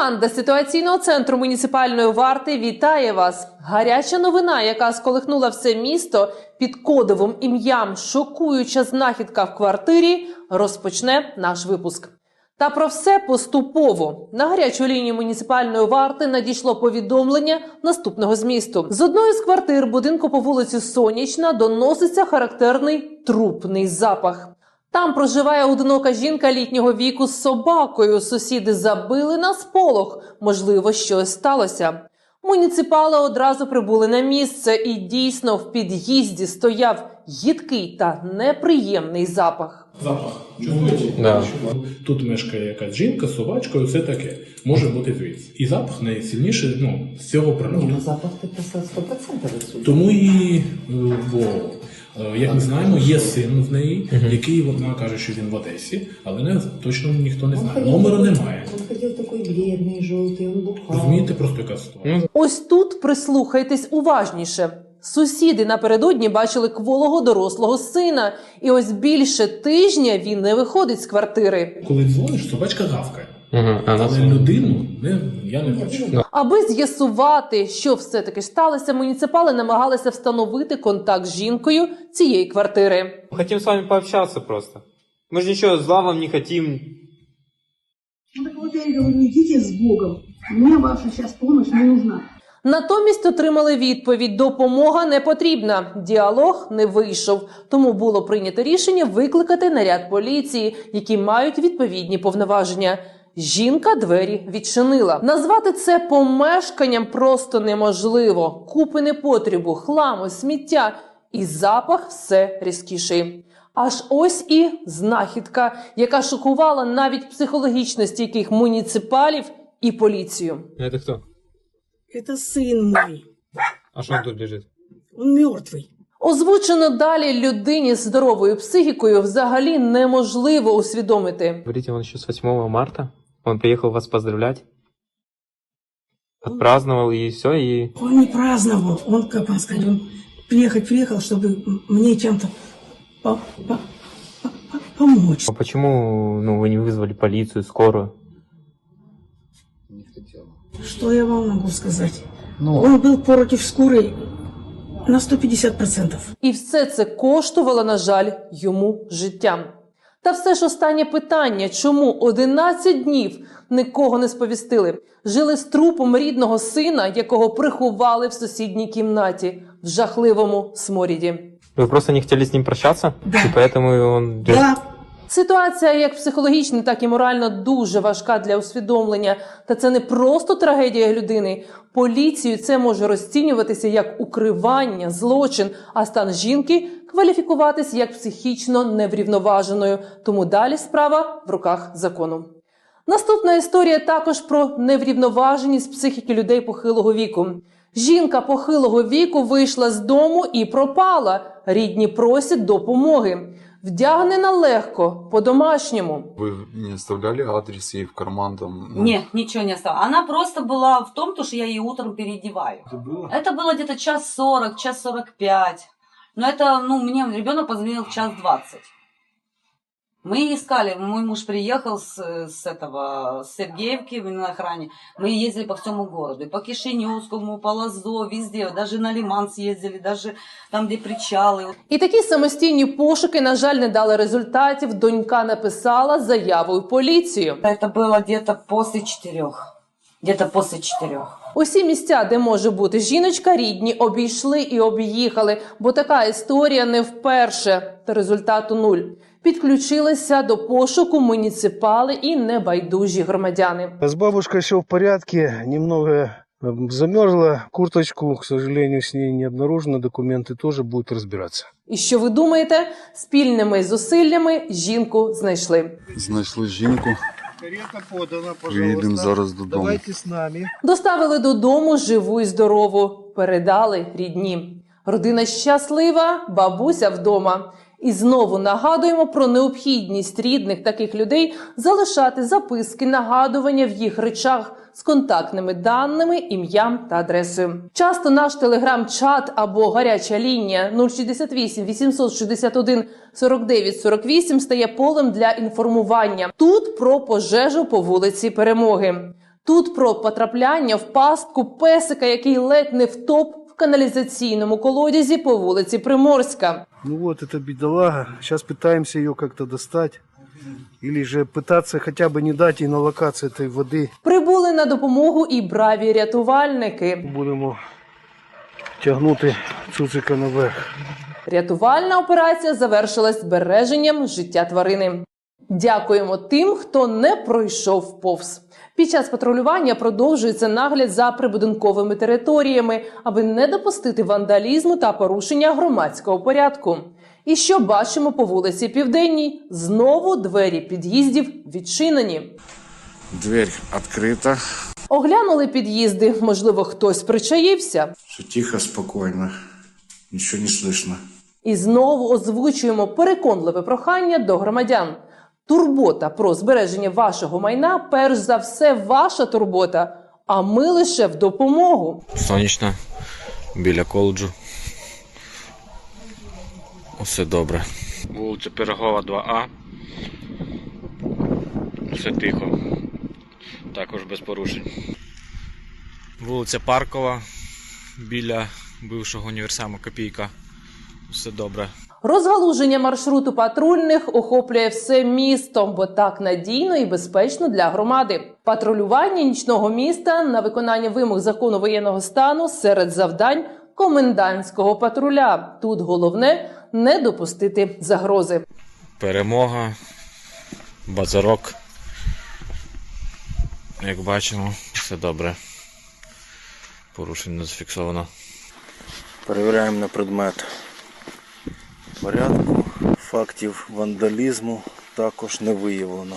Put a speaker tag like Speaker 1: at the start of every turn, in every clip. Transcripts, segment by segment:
Speaker 1: Команда ситуаційного центру муніципальної варти вітає вас. Гаряча новина, яка сколихнула все місто під кодовим ім'ям Шокуюча знахідка в квартирі, розпочне наш випуск. Та про все поступово на гарячу лінію муніципальної варти надійшло повідомлення наступного змісту. З одної з квартир будинку по вулиці Сонячна доноситься характерний трупний запах. Там проживає одинока жінка літнього віку з собакою. Сусіди забили на сполох. Можливо, щось сталося. Муніципали одразу прибули на місце, і дійсно в під'їзді стояв їдкий та неприємний запах.
Speaker 2: Запах. Чувствуєте?
Speaker 3: Да.
Speaker 2: Тут мешкає якась жінка з собачкою, все таке. Може бути звідси. І запах найсильніший ну, з цього прильоту.
Speaker 4: ну запах ты писал сто процентов отсюда.
Speaker 2: Тому і бо, е, як ми знаємо, є син в неї, який вона каже, що він в Одесі, але не точно ніхто не знає. Номеру немає.
Speaker 4: Он ходил такой бледный, желтый, он бухал.
Speaker 2: Розумієте, просто яка ситуація.
Speaker 1: Ось тут прислухайтесь уважніше. Сусіди напередодні бачили кволого дорослого сина, і ось більше тижня він не виходить з квартири.
Speaker 2: Коли дзвониш, собачка гавкає.
Speaker 3: Угу. А нас
Speaker 2: Але людину не, я не бачу.
Speaker 1: Аби з'ясувати, що все таки сталося, муніципали намагалися встановити контакт з жінкою цієї квартири.
Speaker 3: хотим с вами пообщаться просто. Мы же ничего зла вам не хотим.
Speaker 5: Ну так вот я и говорю, идите с Богом. Мне ваша сейчас помощь не нужна.
Speaker 1: Натомість отримали відповідь: допомога не потрібна. Діалог не вийшов. Тому було прийнято рішення викликати наряд поліції, які мають відповідні повноваження. Жінка двері відчинила. Назвати це помешканням просто неможливо. Купи непотрібу, хламу, сміття і запах все різкіший. Аж ось і знахідка, яка шокувала навіть психологічно стійких муніципалів і поліцію.
Speaker 3: Это кто?
Speaker 5: Это сын мой.
Speaker 3: А что он тут лежит?
Speaker 5: Он мертвый.
Speaker 1: Озвучено далі людині з здоровою психікою взагалі неможливо усвідомити.
Speaker 3: Говорите, он еще с 8 марта. Он приехал вас поздравлять. Отпраздновал и все, и...
Speaker 5: Он не праздновал. Он, как вам сказать, он приехать приехал, чтобы мне чем-то по- по- по- по- помочь.
Speaker 3: А почему ну, вы не вызвали полицию, скорую?
Speaker 5: Что я вам могу сказать? Он был против скорой на 150%.
Speaker 1: І все це коштувало, на жаль, йому життям. Та все ж останнє питання: чому 11 днів нікого не сповістили? Жили з трупом рідного сина, якого приховали в сусідній кімнаті в жахливому сморіді.
Speaker 3: Ви просто не хотіли з ним прощатися,
Speaker 5: Да.
Speaker 3: і поэтому він...
Speaker 5: Да,
Speaker 1: Ситуація як психологічно, так і морально дуже важка для усвідомлення. Та це не просто трагедія людини. Поліцію це може розцінюватися як укривання, злочин, а стан жінки кваліфікуватись як психічно неврівноваженою. Тому далі справа в руках закону. Наступна історія також про неврівноваженість психіки людей похилого віку. Жінка похилого віку вийшла з дому і пропала. Рідні просять допомоги. Вдягнена легко, по-домашньому.
Speaker 6: Вы не оставляли адрес ей в карман там? ну,
Speaker 7: Нет, ничего не осталось. Она просто была в том, то, что я ее утром переодеваю.
Speaker 6: Это было?
Speaker 7: Это было где-то час сорок, час сорок пять. Но это, ну, мне ребенок позвонил в час двадцать. Мы искали, мой муж приехал с, с этого, с Сергеевки на охране. Мы ездили по всему городу, и по Кишиневскому, по Лазо, везде, даже на Лиман съездили, даже там, где причалы.
Speaker 1: І такі самостійні пошуки, на жаль, не дали результатів. Донька написала заяву у поліцію.
Speaker 7: Это было где-то после четырех. Где-то после четырех.
Speaker 1: Усі місця, де може бути жіночка, рідні обійшли і об'їхали, бо така історія не вперше. Та результату нуль. Підключилися до пошуку муніципали і небайдужі громадяни.
Speaker 8: С бабушкой все в порядке, немного э, замерзла, курточку, к сожалению, с ней не обнаружено, документы тоже будут разбираться.
Speaker 1: І що ви думаєте? Спільними зусиллями жінку знайшли.
Speaker 6: Знайшли жінку.
Speaker 8: Карета подана,
Speaker 6: Приїдемо зараз додому.
Speaker 8: с нами.
Speaker 1: Доставили додому живу і здорову, передали рідні. Родина щаслива, бабуся вдома. І знову нагадуємо про необхідність рідних таких людей залишати записки, нагадування в їх речах з контактними даними, ім'ям та адресою. Часто наш телеграм-чат або гаряча лінія 068 861 49 48 стає полем для інформування. Тут про пожежу по вулиці Перемоги. Тут про потрапляння в пастку песика, який ледь не втоп каналізаційному колодязі по вулиці Приморська.
Speaker 8: Ну вот эта бедолага. Сейчас пытаемся ее как-то достать. Или же пытаться хотя бы не дать ей на локации этой воды.
Speaker 1: Прибули на допомогу і браві рятувальники.
Speaker 8: Будемо тягнути цуцика наверх.
Speaker 1: Рятувальна операція завершилась збереженням життя тварини. Дякуємо тим, хто не пройшов повз. Під час патрулювання продовжується нагляд за прибудинковими територіями, аби не допустити вандалізму та порушення громадського порядку. І що бачимо по вулиці Південній? Знову двері під'їздів відчинені.
Speaker 9: Дверь открыта.
Speaker 1: Оглянули під'їзди. Можливо, хтось причаївся.
Speaker 9: Все тихо, спокойно. Ничего не слышно.
Speaker 1: І знову озвучуємо переконливе прохання до громадян. Турбота про збереження вашого майна, перш за все, ваша турбота. А ми лише в допомогу.
Speaker 10: Сонячна, біля коледжу. Усе добре. Вулиця Пирогова 2А. Все тихо. Також без порушень. Вулиця Паркова біля бившого універсаму Копійка. Все добре.
Speaker 1: Розгалуження маршруту патрульних охоплює все місто, бо так надійно і безпечно для громади. Патрулювання нічного міста на виконання вимог закону воєнного стану серед завдань комендантського патруля. Тут головне не допустити загрози.
Speaker 10: Перемога. Базарок. Як бачимо, все добре. Порушень не зафіксовано.
Speaker 11: Перевіряємо на предмет порядку. Фактів вандалізму також не виявлено.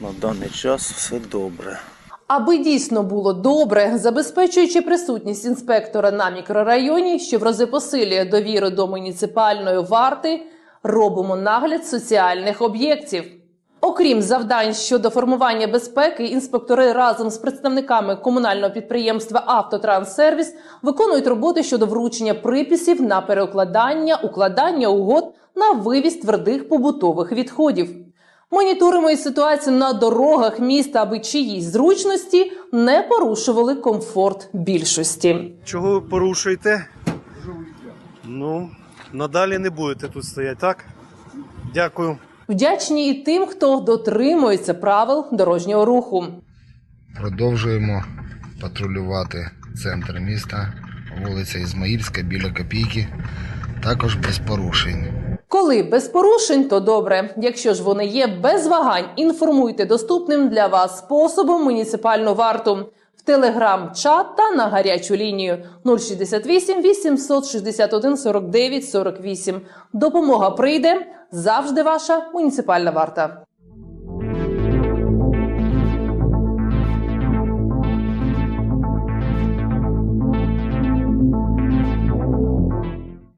Speaker 11: На даний час все добре.
Speaker 1: Аби дійсно було добре, забезпечуючи присутність інспектора на мікрорайоні, що в рази посилює довіру до муніципальної варти, робимо нагляд соціальних об'єктів. Окрім завдань щодо формування безпеки, інспектори разом з представниками комунального підприємства Автотранссервіс виконують роботи щодо вручення приписів на переукладання, укладання угод на вивіз твердих побутових відходів. Моніторимо і ситуацію на дорогах міста, аби чиїсь зручності не порушували комфорт більшості.
Speaker 8: Чого ви порушуєте? Ну, надалі не будете тут стояти, так? Дякую.
Speaker 1: Вдячні і тим, хто дотримується правил дорожнього руху.
Speaker 9: Продовжуємо патрулювати центр міста, вулиця Ізмаїльська біля копійки. Також без порушень.
Speaker 1: Коли без порушень, то добре. Якщо ж вони є без вагань, інформуйте доступним для вас способом муніципальну варту телеграм-чат та на гарячу лінію 068 861 49 48. Допомога прийде завжди ваша муніципальна варта.